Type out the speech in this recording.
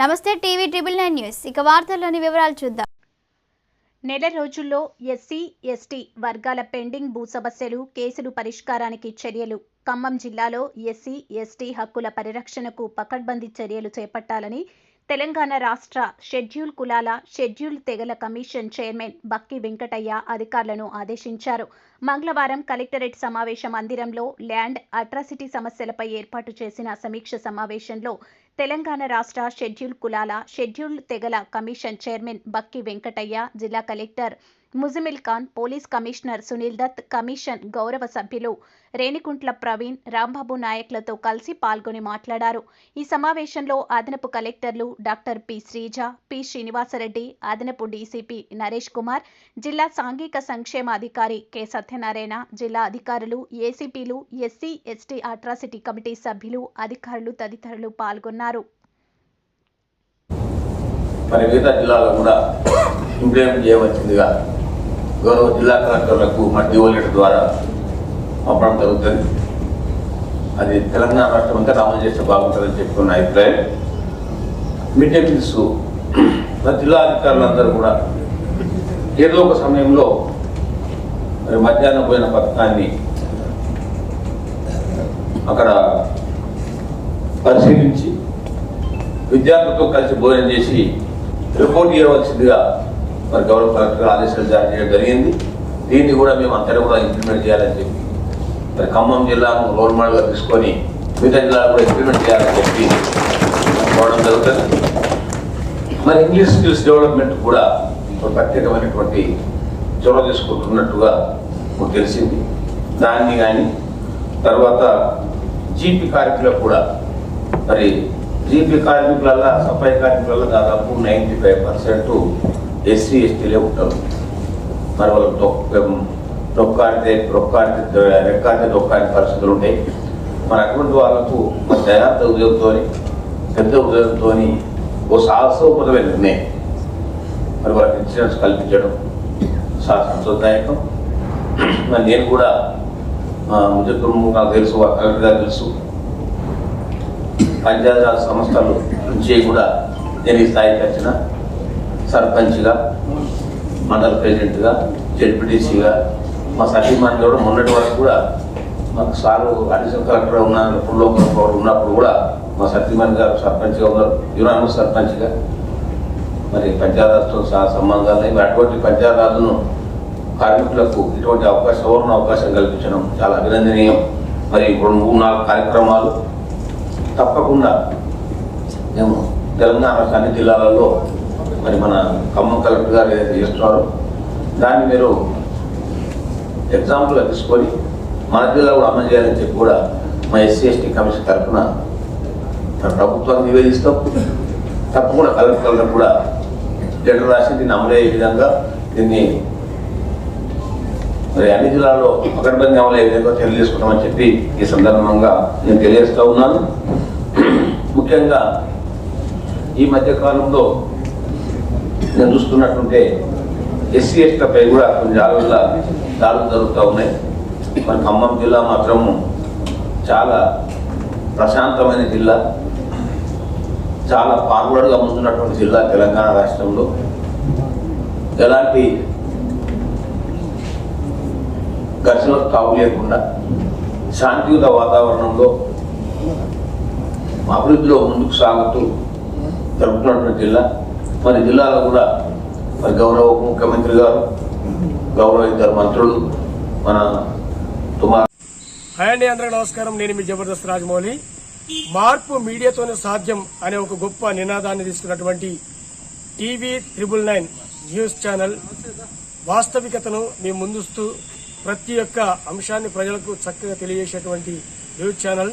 నమస్తే TV triple nine news. ఇక వార్తల్లోని వివరాలు చూద్దాం. నెల రోజుల్లో ఎస్సీ ఎస్టీ వర్గాల పెండింగ్ భూ సమస్యలు కేసులు పరిష్కారానికి చర్యలు. ఖమ్మం జిల్లాలో ఎస్సీ ఎస్టీ హక్కుల పరిరక్షణకు పకడ్బందీ చర్యలు చేపట్టాలని తెలంగాణ రాష్ట్ర షెడ్యూల్ కులాల షెడ్యూల్ తెగల కమిషన్ చైర్మన్ బక్కి వెంకటయ్య అధికారులను ఆదేశించారు. మంగళవారం కలెక్టరేట్ సమావేశ మందిరంలో ల్యాండ్ అట్రాసిటీ సమస్యలపై ఏర్పాటు చేసిన సమీక్ష సమావేశంలో తెలంగాణ రాష్ట్ర షెడ్యూల్ కులాల షెడ్యూల్ తెగల కమిషన్ చైర్మన్ బక్కి వెంకటయ్య జిల్లా collector Mujammil Khan police commissioner Sunil Dutt commission గౌరవ సభ్యులు రేణికుంట్ల ప్రవీణ్ రాంబాబు నాయక్లతో కలిసి పాల్గొని మాట్లాడారు. ఈ సమావేశంలో అదనపు కలెక్టర్లు doctor P. Sreeja P. Srinivasa Reddy అదనపు డీసీపీ నరేష్ కుమార్ జిల్లా సాంఘిక సంక్షేమ అధికారి కె. సత్యనారాయణ జిల్లా అధికారులు ఏసీపీలు ఎస్సీ ఎస్టీ అట్రాసిటీ కమిటీ సభ్యులు అధికారులు తదితరులు పాల్గొన్నారు. మరి మిగతా జిల్లాలో కూడా ఇంప్లిమెంట్ చేయవలసిందిగా గౌరవ జిల్లా కలెక్టర్లకు మా ఓలెట్ ద్వారా పంపడం జరుగుతుంది. అది తెలంగాణ రాష్ట్రం అంతా అమలు చేస్తే బాగుంటుందని చెప్పుకున్న అభిప్రాయం. మిడ్ డే మీల్స్ జిల్లా అధికారులందరూ కూడా ఏదో ఒక సమయంలో మరి మధ్యాహ్నం పోయిన పథకాన్ని అక్కడ పరిశీలించి విద్యార్థులతో కలిసి భోజనం చేసి రిపోర్ట్ ఇవ్వవలసిందిగా మరి గౌరవ కలెక్టర్ ఆదేశాలు జారీ చేయడం జరిగింది. దీన్ని కూడా మేము అంతటా కూడా ఇంప్లిమెంట్ చేయాలని చెప్పి మరి ఖమ్మం జిల్లాను రోల్ మోడల్గా తీసుకొని మిగతా జిల్లాలు కూడా ఇంప్లిమెంట్ చేయాలని చెప్పి కోవడం జరుగుతుంది. మరి ఇంగ్లీష్ స్కిల్స్ డెవలప్మెంట్ కూడా ఒక ప్రత్యేకమైనటువంటి చొరవ తీసుకుంటున్నట్టుగా మాకు తెలిసింది. దాన్ని కానీ తర్వాత జీపీ కార్యక్రమం కూడా మరి జీపీ కార్మికులలో సఫాయి కార్మికుల దాదాపు నైంటీ ఫైవ్ పర్సెంట్ ఎస్సీ ఎస్టీలే ఉంటారు. మరి వాళ్ళు డొక్కాడితే రొక్కాడితే రెక్కాడితే డొక్కాడి పరిస్థితులు ఉంటాయి. మరి అటువంటి వాళ్ళకు మరి దయార్థ ఉద్యోగంతో పెద్ద ఉద్యోగంతో ఓ సాహసోపదమైన నిర్ణయం మరి వాళ్ళకి ఇన్సూరెన్స్ కల్పించడం చాలా సంతోషదాయకం మరి నేను కూడా ముజక్కురు నాకు తెలుసు కలెక్టర్ గారు తెలుసు. పంచాయతీరాజ్ సంస్థలు నుంచి కూడా నేను ఈ స్థాయికి వచ్చిన సర్పంచ్గా మండల ప్రెసిడెంట్గా జడ్పీటీసీగా మా సతీమాన్ కూడా మొన్నటి వరకు కూడా మాకు సారు అడిషనల్ కలెక్టర్ ఉన్నప్పుడు లోకల్ ఉన్నప్పుడు కూడా మా సతీమాన్ గారు సర్పంచ్గా ఉన్నారు. యునాను సర్పంచ్గా. మరి పంచాయతీరాజ్తో సహా సంబంధాలు అటువంటి పంచాయతీరాజ్ను కార్మికులకు ఇటువంటి అవకాశం అవకాశం కల్పించడం చాలా అభినందనీయం. మరి ఇప్పుడు మూడు నాలుగు కార్యక్రమాలు తప్పకుండా. మేము తెలంగాణ అన్ని జిల్లాలలో మరి మన ఖమ్మం కలెక్టర్ గారు ఏదైతే చేస్తున్నారో దాన్ని మీరు ఎగ్జాంపుల్గా తీసుకొని మన జిల్లా కూడా అమలు చేయాలని చెప్పి కూడా మా ఎస్సీ ఎస్టీ కమిషన్ తరఫున ప్రభుత్వాన్ని నివేదిస్తాం. తప్పకుండా కలెక్టర్లకు కూడా లెటర్ రాసి దీన్ని అమలయ్యే విధంగా దీన్ని మరి అన్ని జిల్లాల్లో పకడ్బందీ అమలయ్యే విధంగా చర్యలు చెప్పి ఈ సందర్భంగా నేను తెలియజేస్తూ ఉన్నాను. ముఖ్యంగా ఈ మధ్య కాలంలో నేను చూస్తున్నట్టుంటే ఎస్సీ ఎస్టీలపై కూడా కొన్ని జాగ్రత్తల దాడులు జరుగుతూ ఉన్నాయి. మన ఖమ్మం జిల్లా మాత్రము చాలా ప్రశాంతమైన జిల్లా. చాలా ఫార్వర్డ్గా ముందున్నటువంటి జిల్లా తెలంగాణ రాష్ట్రంలో. ఎలాంటి ఘర్షణలకు కావు లేకుండా శాంతియుత వాతావరణంలో అభివృద్ధిలో ముందుకు సాగుతూ జరుపుతున్నటువంటి జిల్లా. మరి జిల్లాలో కూడా మరి గౌరవ ముఖ్యమంత్రి గారు గౌరవ ఇద్దరు మంత్రులు మన తుమార్ హాయ్ అండి అందరికీ నమస్కారం. నేను మీ జబర్దస్త్ రాజమౌళి. మార్పు మీడియాతోనే సాధ్యం అనే ఒక గొప్ప నినాదాన్ని తీసుకున్నటువంటి TV triple nine news channel వాస్తవికతను మీ ముందుస్తూ ప్రతి ఒక్క అంశాన్ని ప్రజలకు చక్కగా తెలియజేసేటువంటి news channel.